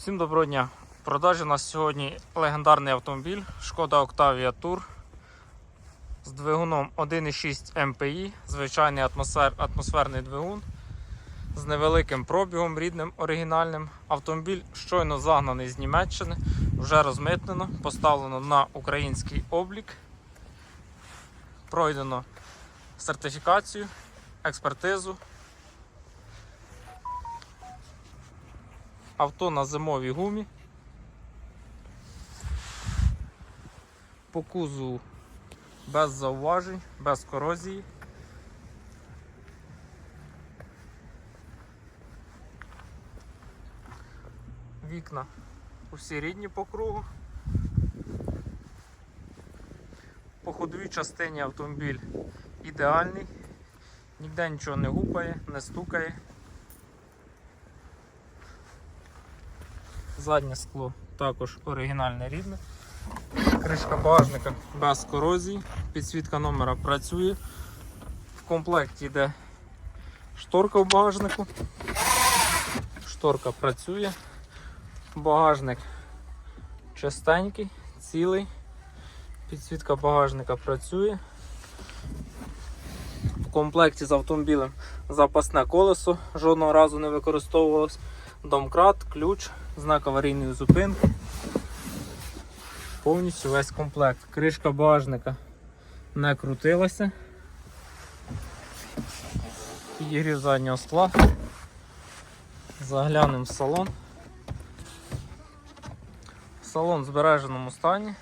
Всім доброго дня. В продажі у нас сьогодні легендарний автомобіль Шкода Octavia Tour з двигуном 1,6 МПІ, звичайний атмосфер, атмосферний двигун з невеликим пробігом рідним оригінальним. Автомобіль щойно загнаний з Німеччини, вже розмитнено, поставлено на український облік, пройдено сертифікацію, експертизу. Авто на зимовій гумі. По кузову без зауважень, без корозії. Вікна усі рідні по кругу. По ходовій частині автомобіль ідеальний, ніде нічого не гупає, не стукає. Заднє скло також оригінальне рідне. Кришка багажника без корозії. Підсвітка номера працює. В комплекті йде шторка в багажнику. Шторка працює. Багажник чистенький, цілий. Підсвітка багажника працює. В комплекті з автомобілем запасне колесо, жодного разу не використовувалось. Домкрат, ключ, знак аварійної зупинки. Повністю весь комплект. Кришка багажника не крутилася. Підігрів заднього скла. Заглянемо в салон. Салон в збереженому стані.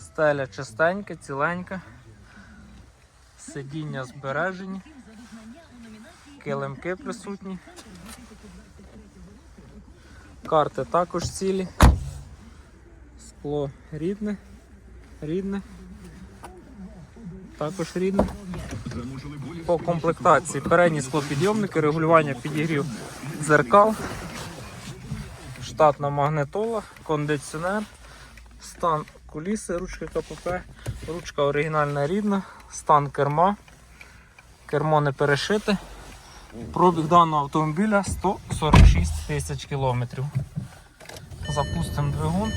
Стеля чистенька, ціленька. Сидіння збережені. Килимки присутні. Карти також цілі. Скло рідне, рідне. Також рідне. По комплектації передні склопідйомники, регулювання підігрів дзеркал, штатна магнитола, кондиціонер, стан куліси, ручки КПП, ручка оригінальна рідна, стан керма, кермо не перешите. Пробіг даного автомобіля 146 тисяч кілометрів. Запустимо двигун.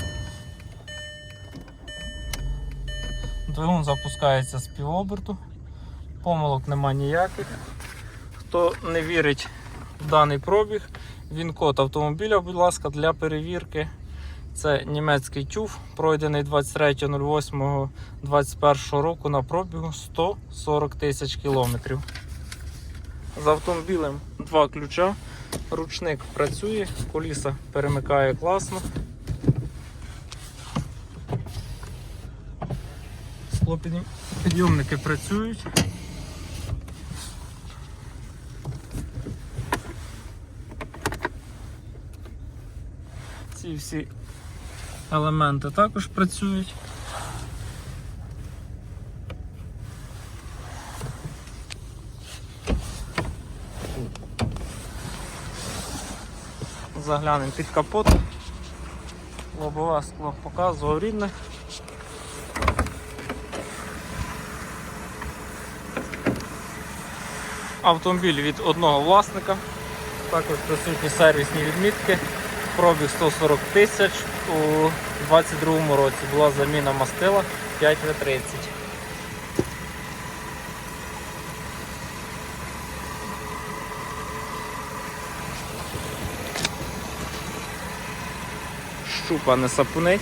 Двигун запускається з півоберту. Помилок нема ніяких. Хто не вірить в даний пробіг, він код автомобіля, будь ласка, для перевірки. Це німецький тюф, пройдений 23.08.21 року на пробігу 140 тисяч кілометрів. З автомобілем два ключа, ручник працює, коліса перемикає класно. Склопідйомники працюють. Ці всі елементи також працюють. Заглянемо під капот. Лобове скло показував рідне. Автомобіль від одного власника. Також присутні сервісні відмітки. Пробіг 140 тисяч. У 2022 році була заміна мастила 5В30. Щупа не сапунить.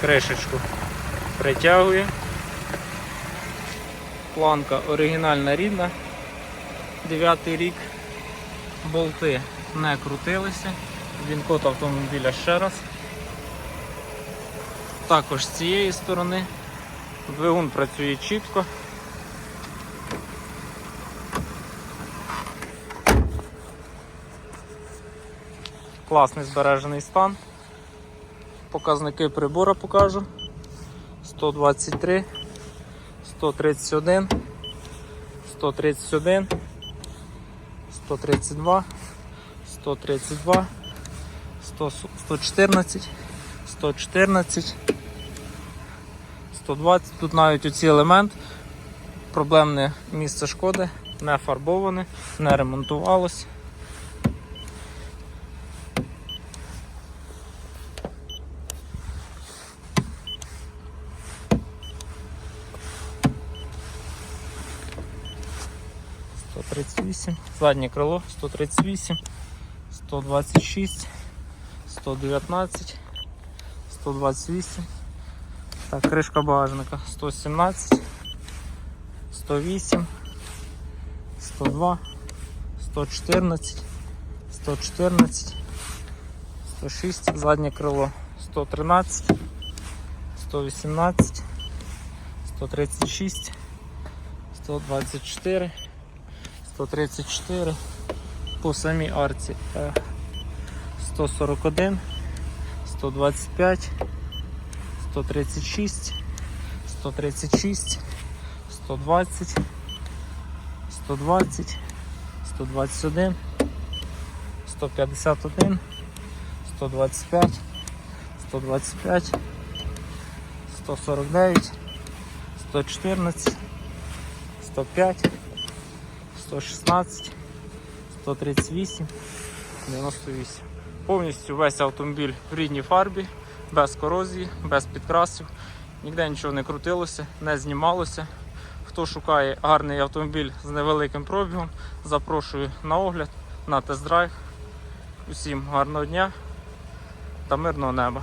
Кришечку притягує. Планка оригінальна рідна. 9 рік. Болти не крутилися. Він код автомобіля ще раз. Також з цієї сторони. Двигун працює чітко. Класний збережений стан. Показники прибора покажу. 123, 131, 131, 132, 132, 100, 114, 114, 120. Тут навіть оці елемент. Проблемне місце шкоди, не фарбоване, не ремонтувалось. 138, заднє крило 138, 126, 119, 128. Так, кришка багажника 117, 108, 102, 114, 114, 106, заднє крило 113, 118, 136, 124, 134, по самій арці е, 141, 125, 136, 136, 120, 120, 121, 151, 125, 125, 149, 114, 105, 116, 138, 98. Повністю весь автомобіль в рідній фарбі, без корозії, без підкрасів. Ніде нічого не крутилося, не знімалося. Хто шукає гарний автомобіль з невеликим пробігом, запрошую на огляд, на тест-драйв. Усім гарного дня та мирного неба.